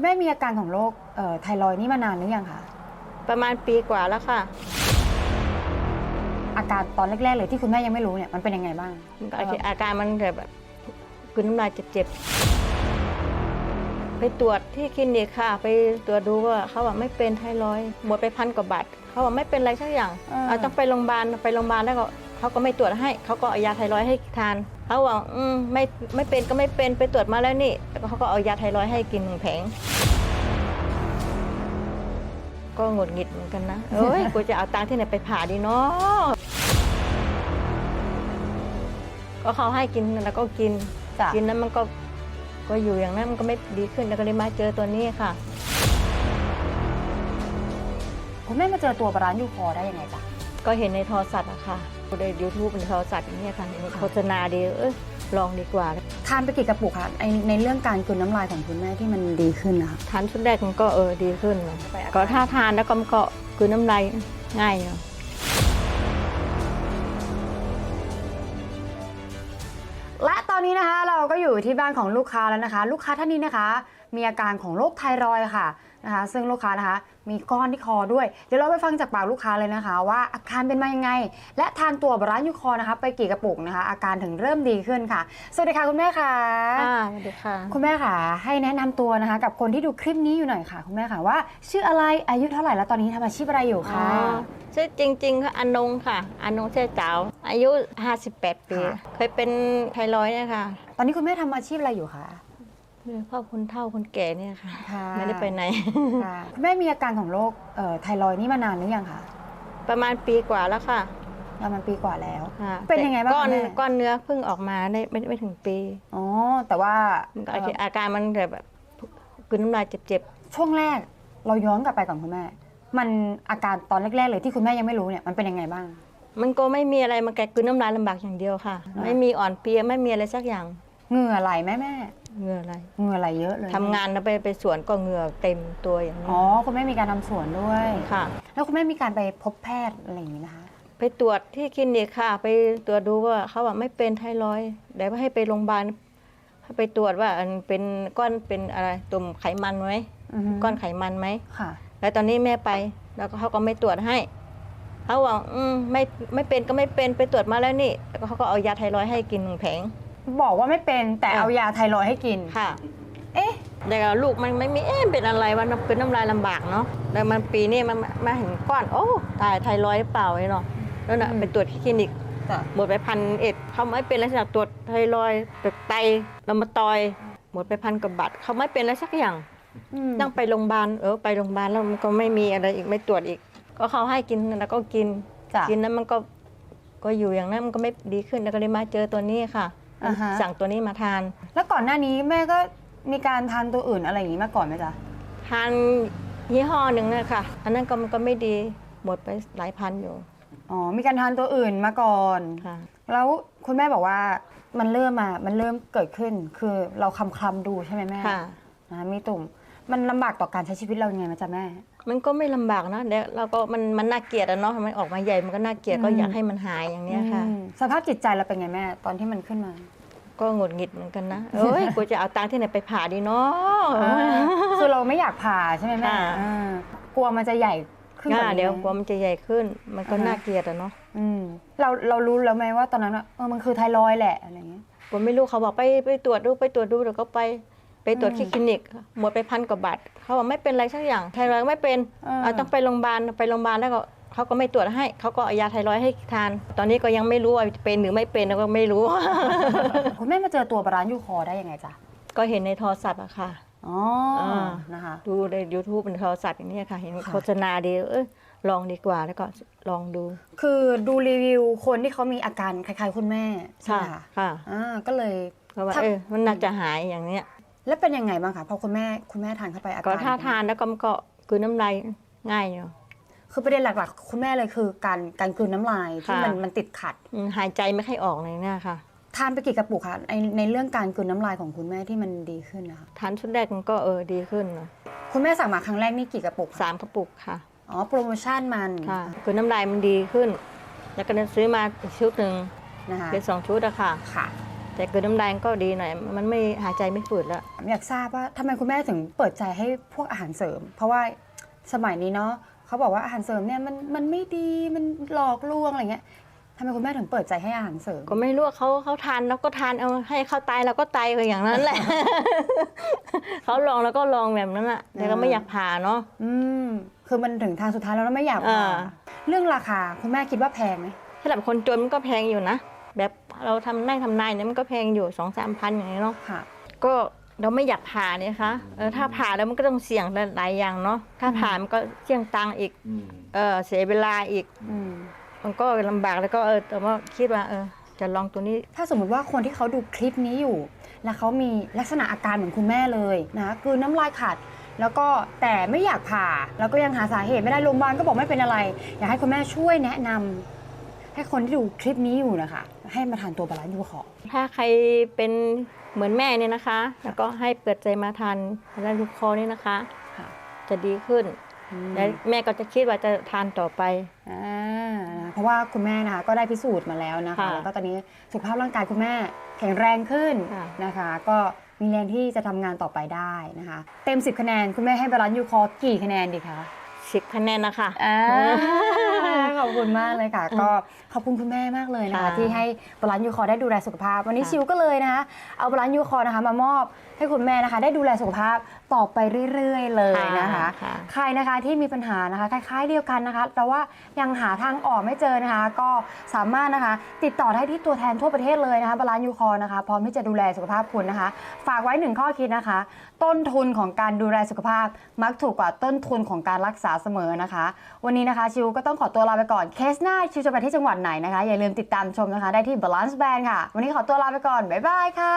คุณแม่มีอาการของโรคเอ่อไทรอยด์นี่มานานหรือยังคะ ประมาณปีกว่าแล้วค่ะ อาการตอนแรกๆเลยที่คุณแม่ยังไม่รู้เนี่ยมันเป็นยังไงบ้าง อาการอาการมันแบบกลืนน้ำลายเจ็บๆ ไปตรวจที่คลินิกค่ะ ไปตรวจดูว่าเขาบอกไม่เป็นไทรอยด์หมดไปพันกว่าบาทเขาบอกไม่เป็นอะไรสักอย่างอ่าเอาต้องไปโรงพยาบาลไปโรงพยาบาลแล้วก็ เขาก็ไม่ตรวจให้เขาก็เอายาไทรอยด์ให้ทานเขาบอกอืมไม่ไม่เป็นก็ไม่เป็นไปตรวจมาแล้วนี่แล้วก็เขาก็เอายาไทรอยด์ให้กินหนึ่งแผงก็หงุดหงิดเหมือนกันนะเอ้ยกูจะเอาตังค์ที่ไหนไปผ่าดีเนาะก็เขาให้กินแล้วก็กิน จ้ะ กินแล้วมันก็ก็อยู่อย่างนั้นมันก็ไม่ดีขึ้นแล้วก็เลยมาเจอตัวนี้ค่ะ คุณแม่มาเจอตัวบาลานซ์ยูคอร์ได้ยังไงจ๊ะก็เห็นในโทรศัพท์อะค่ะ ในยูทูบในโทรศัพท์อย่างนี้ยค่ะเห็นโฆษณาดีเอ้ยลองดีกว่า ทานไปกี่กระปุกคะในในเรื่องการกลืนน้ำลายของคุณแม่ที่มันดีขึ้นนะคะทานชุดแรกมันก็เออดีขึ้นนะไปอาการก็ถ้าทานแล้วก็มันก็คือน้ำลายง่ายเนาะและตอนนี้นะคะเราก็อยู่ที่บ้านของลูกค้าแล้วนะคะ ลูกค้าท่านนี้นะคะ มีอาการของโรคไทรอยด์ค่ะ นะคะ ซึ่งลูกค้านะคะ มีก้อนที่คอด้วย เดี๋ยวเราไปฟังจากปากลูกค้าเลยนะคะ ว่าอาการเป็นมายังไง และทานตัวบาลานซ์ยูคอร์นะคะ ไปกี่กระปุกนะคะ อาการถึงเริ่มดีขึ้นค่ะ สวัสดีค่ะคุณแม่ค่ะค่ะสวัสดีค่ะ คุณแม่ค่ะ ให้แนะนำตัวนะคะ กับคนที่ดูคลิปนี้อยู่หน่อยค่ะ คุณแม่ค่ะว่า ชื่ออะไรอายุเท่าไหร่แล้วตอนนี้ทำอาชีพอะไรอยู่อ๋อคะชื่อจริงๆค่ะอนงค่ะอนงเช่เจ้าอายุ 58 ปี เคยเป็นไทรอยด์เนี่ยค่ะตอนนี้คุณแม่ทำอาชีพอะไรอยู่คะ คือพ่อคนเฒ่าคนแก่เนี่ยค่ะ ค่ะไม่ได้ไปไหน ค่ะคุณแม่มีอาการของโรคเอ่อไทรอยด์นี่มานานหรือยังคะประมาณปีกว่าแล้วค่ะประมาณปีกว่าแล้ว ค่ะเป็นยังไงบ้างก้อนคะแม่ ก้อนเนื้อเพิ่งออกมาได้ไม่ไม่ถึงปีอ๋อแต่ว่ามันก็เอ่ออาการมันแบบกลืนน้ำลายเจ็บช่วงแรกเราย้อนกลับไปก่อนคุณแม่ มันอาการตอนแรก ๆ เลยที่คุณแม่ยังไม่รู้เนี่ยมันเป็นยังไงบ้าง ๆมันก็ไม่มีอะไรมันแกกลืนน้ำลายลำบากอย่างเดียวค่ะอ่าไม่มีอ่อนเพลียไม่มีอะไรสักอย่าง เหงื่อไหลไหมแม่เหงื่ออะไรเหงื่อไหลเยอะเลยทำงานแล้วไปไปสวนก็เหงื่อเต็มตัวอย่างนี้อ๋อคุณแม่มีการทำสวนด้วย ค่ะ แล้วคุณแม่มีการไปพบแพทย์อะไรอย่างนี้นะคะไปตรวจที่คลินิกค่ะ ไปตรวจดูว่าเขาบอกไม่เป็นไทรอยด์เดี๋ยวให้ไปโรงพยาบาลให้ไปตรวจว่าอันเป็นก้อนเป็นอะไรตุ่มไขมันไหมอือฮึก้อนไขมันไหม ค่ะ แล้วตอนนี้แม่ไปแล้วก็เขาก็ไม่ตรวจให้เขาบอกอืมไม่ไม่เป็นก็ไม่เป็นไปตรวจมาแล้วนี่แล้วก็เขาก็เอายาไทรอยด์ให้กินหนึ่งแผง บอกว่าไม่เป็นแต่อะเอายาไทรอยด์ให้กิน ค่ะ เอ๊ะ แต่ลูกมันไม่มีเอ๊ะเป็นอะไรวะเป็นน้ำลายลำบากเนาะแต่มันปีนี้มันมาเห็นก้อนโอ้ตายไทรอยด์หรือเปล่าไอ้เนาะแล้วน่ะไปตรวจที่คลินิกจ้ะหมดไปพันเอ็ดเขาไม่เป็นลักษณะตรวจไทรอยด์ตรวจไตลำมาตอย หมดไปพันกว่าบาทเขาไม่เป็นอะไรสักอย่าง อืมต้องไปโรงพยาบาลเออไปโรงพยาบาลแล้วมันก็ไม่มีอะไรอีกไม่ตรวจอีก ก็เขาให้กินแล้วก็กินจ้ะ กินแล้วมันก็ก็อยู่อย่างนั้นมันก็ไม่ดีขึ้นแล้วก็เลยมาเจอตัวนี้ค่ะ อ่าฮะ สั่งตัวนี้มาทาน แล้วก่อนหน้านี้แม่ก็มีการทานตัวอื่นอะไรอย่างนี้มาก่อนไหมจ๊ะ ทานยี่ห้อหนึ่งนะคะอันนั้นก็มันก็ไม่ดีหมดไปหลายพันอยู่อ๋อ มีการทานตัวอื่นมาก่อน ค่ะ แล้วคุณแม่บอกว่ามันเริ่มมา มันเริ่มเกิดขึ้น คือเราคำคลำๆดูใช่ไหมแม่ค่ะ นะมีตุ่ม มันลำบากต่อการใช้ชีวิตเรายังไงไหมจ๊ะแม่ มันก็ไม่ลำบากนะเดี๋ยวเราก็มันมันน่าเกลียดอะเนาะมันออกมาใหญ่มันก็น่าเกลียดอืมก็อยากให้มันหายอย่างเนี้ยค่ะ อืมสภาพจิตใจเราเป็นไงแม่ ตอนที่มันขึ้นมา ก็หงุดหงิดเหมือนกันนะเอ้ยกูจะเอาตังค์ที่ไหนไปผ่าดีเนาะ คือเราไม่อยากผ่าใช่ไหมแม่ค่ะอ่ากลัวมันจะใหญ่ขึ้นกง่าว่านี้เดี๋ยวกลัวมันจะใหญ่ขึ้น มันก็อ่าฮะน่าเกลียดอะเนาะอืมเราเรารู้แล้วไหมว่าตอนนั้นว่าเออมันคือไทรอยด์แหละอะไรอย่างเงี้ยผมไม่รู้เขาบอกไปไปตรวจดูไปตรวจดูเดี๋ยวก็ไป ไปตรวจอืมที่คลินิก หมดไปพันกว่าบาทเขาบอกไม่เป็นไรสักอย่างไทรอยด์ไม่เป็นอ่าเอาต้องไปโรงพยาบาลไปโรงพยาบาลแล้วก็เขาก็ไม่ตรวจให้เขาก็เอายาไทรอยด์ให้ทาน ตอนนี้ก็ยังไม่รู้ว่าเป็นหรือไม่เป็นก็ไม่รู้ คุณแม่มาเจอตัวบาลานซ์ยูคอร์ได้ยังไงจ๊ะก็เห็นในโทรศัพท์อะค่ะอ๋ออ่านะคะดูใน YouTube ในโทรศัพท์อย่างนี้ค่ะ เห็นค่ะโฆษณาดีเออลองดีกว่าแล้วก็ลองดู คือดูรีวิวคนที่เขามีอาการคล้ายๆ คุณแม่ใช่ไหมคะค่ะอ่าก็เลยเพราะว่าถ้าเออมันน่าจะหายอย่างเนี้ย แล้วเป็นยังไงบ้างคะพอคุณแม่คุณแม่ทานเข้าไปอาการก็ถ้าทานแล้วก็มันก็คือน้ำลายง่ายอยู่ คือประเด็นหลักๆ คุณแม่เลยคือการการกลืนน้ำลายที่ค่ะ มันมันติดขัด อืมหายใจไม่ค่อยออกเลยเนี่ยค่ะ ทานไปกี่กระปุกคะในในเรื่องการกลืนน้ำลายของคุณแม่ที่มันดีขึ้นนะคะทานชุดแรกมันก็เออดีขึ้นนะคุณแม่สั่งมาครั้งแรกนี่กี่กระปุกคะสามกระปุกค่ะ อ๋อโปรโมชั่นมันค่ะ คือน้ำลายมันดีขึ้น แล้วก็ซื้อมาอีกชุดหนึ่งนะคะเป็นสองชุดอะค่ะ ค่ะ แต่เกินน้ำลายก็ดีหน่อยมันไม่หายใจไม่ฝืดแล้ว อยากทราบว่าทำไมคุณแม่ถึงเปิดใจให้พวกอาหารเสริม เพราะว่าสมัยนี้เนาะเขาบอกว่าอาหารเสริมเนี่ยมันมันไม่ดีมันหลอกลวงอะไรเงี้ยทำไมคุณแม่ถึงเปิดใจให้อาหารเสริมก็ไม่รู้ว่าเขาเขาทานแล้วก็ทานเอาให้เขาตายเราก็ตายไปอย่างนั้นแหละ เขาลองแล้วก็ลองแบบนั้นแหละแต่ก็ไม่อยากผ่าเนาะอืมคือมันถึงทางสุดท้ายแล้วเราไม่อยากอ่าผ่าเรื่องราคาคุณแม่คิดว่าแพงไหมสำหรับคนจนมันก็แพงอยู่นะแบบ เราทำไร่ทำนายเนี่ยมันก็แพงอยู่สองสามพันอย่างนี้เนาะค่ะ ก็เราไม่อยากผ่าเนี่ยคะเออถ้าผ่าแล้วมันก็ต้องเสี่ยงหลายอย่างเนาะถ้าผ่ามันก็เสี่ยงตังค์อีกอืม เออเสียเวลาอีก อืม มันก็ลำบากแล้วก็เออแต่ว่าคิดว่าเออจะลองตัวนี้ ถ้าสมมติว่าคนที่เขาดูคลิปนี้อยู่ แล้วเขามีลักษณะอาการเหมือนคุณแม่เลยนะคือน้ำลายขาด แล้วก็แต่ไม่อยากผ่า แล้วก็ยังหาสาเหตุไม่ได้โรงพยาบาลก็บอกไม่เป็นอะไร อยากให้คุณแม่ช่วยแนะนำ ให้คนที่ดูคลิปนี้อยู่นะคะ ให้มาทานตัวบาลานซ์ยูขอถ้าใครเป็นเหมือนแม่เนี่ยนะคะ แล้วก็ให้เปิดใจมาทานแล้วลูกคอนี่นะคะ ค่ะ จะดีขึ้นและแม่ก็จะคิดว่าจะทานต่อไป อ่าเพราะว่าคุณแม่นะคะก็ได้พิสูจน์มาแล้วนะคะ ค่ะแล้วก็ตอนนี้สุขภาพร่างกายคุณแม่แข็งแรงขึ้นค่ะ นะคะ ก็มีแรงที่จะทำงานต่อไปได้นะคะ เต็ม 10 คะแนน คุณแม่ให้บาลานซ์ยูคอกี่คะแนนดีคะ สิบคะแนนนะคะ อ่าขอบ คุณมากเลยค่ะ ก็ขอบคุณคุณแม่มากเลยนะคะ ค่ะที่ให้บาลานซ์ยูคอได้ดูแลสุขภาพ วันนี้ค่ะ ชิวก็เลยนะคะเอาบาลานซ์ยูคอนะคะ มามอบให้คุณแม่นะคะ ได้ดูแลสุขภาพ ต่อไปเรื่อย ๆ เลยนะคะ ค่ะ ใครนะคะที่มีปัญหานะคะคล้ายๆเดียวกันนะคะ แต่ว่ายังหาทางออกไม่เจอนะคะ ก็สามารถนะคะ ติดต่อได้ที่ตัวแทนทั่วประเทศเลยนะคะบาลานซ์ยูคอนะคะ พร้อมที่จะดูแลสุขภาพคุณนะคะ ฝากไว้หนึ่งข้อคิดนะคะ ต้นทุนของการดูแลสุขภาพ มักถูกกว่าต้นทุนของการรักษาเสมอนะคะ วันนี้นะคะชิวก็ต้องขอตัวลาไปก่อนเคสหน้าชิวจะไปที่จังหวัดไหนนะคะ อย่าลืมติดตามชมนะคะ ได้ที่ Balance Band ค่ะ วันนี้ขอตัวลาไปก่อนบ๊ายบายค่ะ